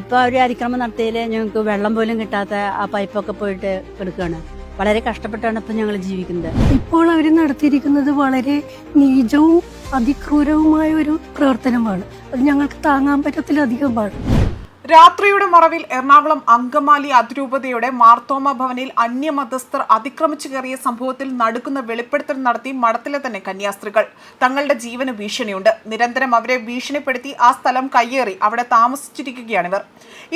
ഇപ്പോൾ അവർ അതിക്രമം നടത്തിയതിൽ ഞങ്ങൾക്ക് വെള്ളം പോലും കിട്ടാത്ത ആ പൈപ്പൊക്കെ പോയിട്ട് എടുക്കുകയാണ് വളരെ കഷ്ടപ്പെട്ടാണ് ഇപ്പം ഞങ്ങൾ ജീവിക്കുന്നത്. ഇപ്പോൾ അവർ നടത്തിയിരിക്കുന്നത് വളരെ നീചവും അതിക്രൂരവുമായ ഒരു പ്രവർത്തനമാണ്. അത് ഞങ്ങൾക്ക് താങ്ങാൻ പറ്റത്തിലധികമാണ് രാത്രിയുടെ മറവിൽ എറണാകുളം അങ്കമാലി അതിരൂപതയുടെ മാർത്തോമ ഭവനിൽ അന്യമതസ്ഥർ അതിക്രമിച്ചു കയറിയ സംഭവത്തിൽ നടുക്കുന്ന വെളിപ്പെടുത്തൽ നടത്തി മഠത്തിലെ തന്നെ കന്യാസ്ത്രീകൾ. തങ്ങളുടെ ജീവന് ഭീഷണിയുണ്ട്. നിരന്തരം അവരെ ഭീഷണിപ്പെടുത്തി ആ സ്ഥലം കയ്യേറി അവിടെ താമസിച്ചിരിക്കുകയാണിവർ.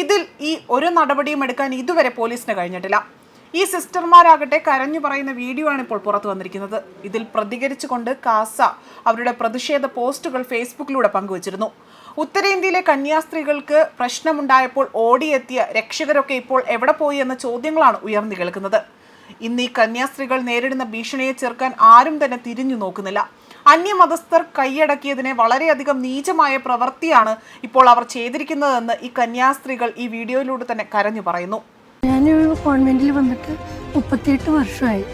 ഇതിൽ ഈ ഒരു നടപടിയും എടുക്കാൻ ഇതുവരെ പോലീസിന് കഴിഞ്ഞിട്ടില്ല. ഈ സിസ്റ്റർമാരാകട്ടെ കരഞ്ഞു പറയുന്ന വീഡിയോ ആണ് ഇപ്പോൾ പുറത്തു വന്നിരിക്കുന്നത്. ഇതിൽ പ്രതികരിച്ചുകൊണ്ട് കാസ അവരുടെ പ്രതിഷേധ പോസ്റ്റുകൾ ഫേസ്ബുക്കിലൂടെ പങ്കുവച്ചിരുന്നു. ഉത്തരേന്ത്യയിലെ കന്യാസ്ത്രീകൾക്ക് പ്രശ്നമുണ്ടായപ്പോൾ ഓടിയെത്തിയ രക്ഷകരൊക്കെ ഇപ്പോൾ എവിടെ പോയി എന്ന ചോദ്യങ്ങളാണ് ഉയർന്നു കേൾക്കുന്നത്. ഇന്ന് ഈ കന്യാസ്ത്രീകൾ നേരിടുന്ന ഭീഷണിയെ ചെറുക്കാൻ ആരും തന്നെ തിരിഞ്ഞു നോക്കുന്നില്ല. അന്യമതസ്ഥർ കൈയടക്കിയതിനെ വളരെയധികം നീചമായ പ്രവൃത്തിയാണ് ഇപ്പോൾ അവർ ചെയ്തിരിക്കുന്നതെന്ന് ഈ കന്യാസ്ത്രീകൾ ഈ വീഡിയോയിലൂടെ തന്നെ കരഞ്ഞു പറയുന്നു. ഞാൻ കോൺവെന്റിൽ വന്നിട്ട് മുപ്പത്തിയെട്ട് വർഷമായി.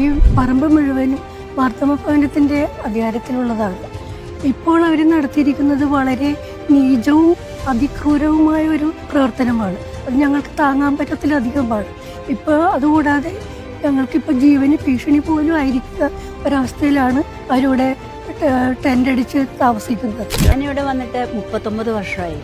ഈ പറമ്പ് മുഴുവനും മാർത്തമ ഭവനത്തിന്റെ അധികാരത്തിലുള്ളതാണ്. ഇപ്പോൾ അവർ നടത്തിയിരിക്കുന്നത് വളരെ നീചവും അതിക്രൂരവുമായ ഒരു പ്രവർത്തനമാണ്. അത് ഞങ്ങൾക്ക് താങ്ങാൻ പറ്റത്തിലധികമാണ് ഇപ്പോൾ അതുകൂടാതെ ഞങ്ങൾക്കിപ്പോൾ ജീവന് ഭീഷണി പോലും ആയിരിക്കുന്ന ഒരവസ്ഥയിലാണ് അവരിവിടെ ടെന്റ് അടിച്ച് താമസിക്കുന്നത്. ഞാനിവിടെ വന്നിട്ട് മുപ്പത്തൊമ്പത് വർഷമായി.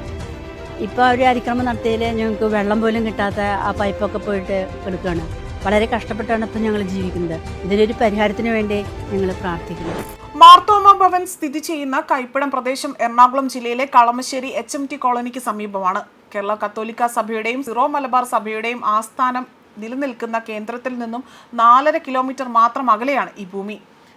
ഇപ്പോൾ അവർ അതിക്രമം നടത്തിയതിൽ ഞങ്ങൾക്ക് വെള്ളം പോലും കിട്ടാത്ത ആ പൈപ്പൊക്കെ പോയിട്ട് എടുക്കുകയാണ്. വളരെ കഷ്ടപ്പെട്ടാണ് ഇപ്പം ഞങ്ങൾ ജീവിക്കുന്നത്. ഇതിനൊരു പരിഹാരത്തിന് വേണ്ടി ഞങ്ങൾ പ്രാർത്ഥിക്കുന്നു. മാർത്തോമ ഭവൻ സ്ഥിതി ചെയ്യുന്ന കൈപ്പിടം പ്രദേശം എറണാകുളം ജില്ലയിലെ കളമശ്ശേരി എച്ച് എം ടി കോളനിക്ക് സമീപമാണ്. കേരള കത്തോലിക്ക സഭയുടെയും സിറോ മലബാർ സഭയുടെയും ആസ്ഥാനം നിലനിൽക്കുന്ന കേന്ദ്രത്തിൽ നിന്നും നാലര കിലോമീറ്റർ മാത്രം അകലെയാണ് ഈ ഭൂമി.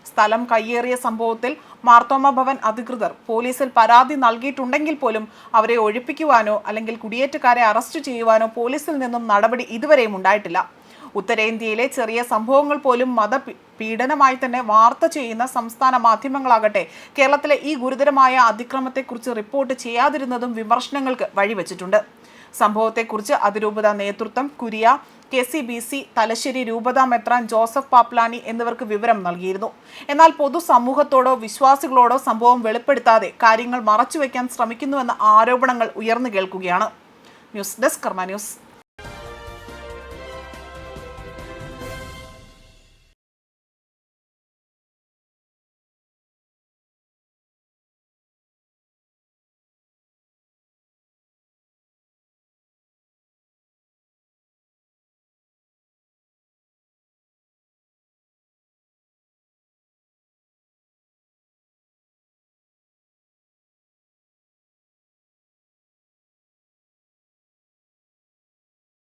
സ്ഥലം കയ്യേറിയ സംഭവത്തിൽ മാർത്തോമ ഭവൻ അധികൃതർ പോലീസിൽ പരാതി നൽകിയിട്ടുണ്ടെങ്കിൽ പോലും അവരെ ഒഴിപ്പിക്കുവാനോ അല്ലെങ്കിൽ കുടിയേറ്റക്കാരെ അറസ്റ്റ് ചെയ്യുവാനോ പോലീസിൽ നിന്നും നടപടി ഇതുവരെയും ഉണ്ടായിട്ടില്ല. ഉത്തരേന്ത്യയിലെ ചെറിയ സംഭവങ്ങൾ പോലും മത പീഡനമായി തന്നെ വാർത്ത ചെയ്യുന്ന സംസ്ഥാന മാധ്യമങ്ങളാകട്ടെ കേരളത്തിലെ ഈ ഗുരുതരമായ അതിക്രമത്തെക്കുറിച്ച് റിപ്പോർട്ട് ചെയ്യാതിരുന്നതും വിമർശനങ്ങൾക്ക് വഴിവെച്ചിട്ടുണ്ട്. സംഭവത്തെക്കുറിച്ച് അതിരൂപത നേതൃത്വം curia K C B C Thalassery രൂപത മെത്രാൻ ജോസഫ് പാപ്ലാനി എന്നിവർക്ക് വിവരം നൽകിയിരുന്നു. എന്നാൽ പൊതുസമൂഹത്തോടോ വിശ്വാസികളോടോ സംഭവം വെളിപ്പെടുത്താതെ കാര്യങ്ങൾ മറച്ചുവെക്കാൻ ശ്രമിക്കുന്നുവെന്ന ആരോപണങ്ങൾ ഉയർന്നു കേൾക്കുകയാണ്. News desk Karma news.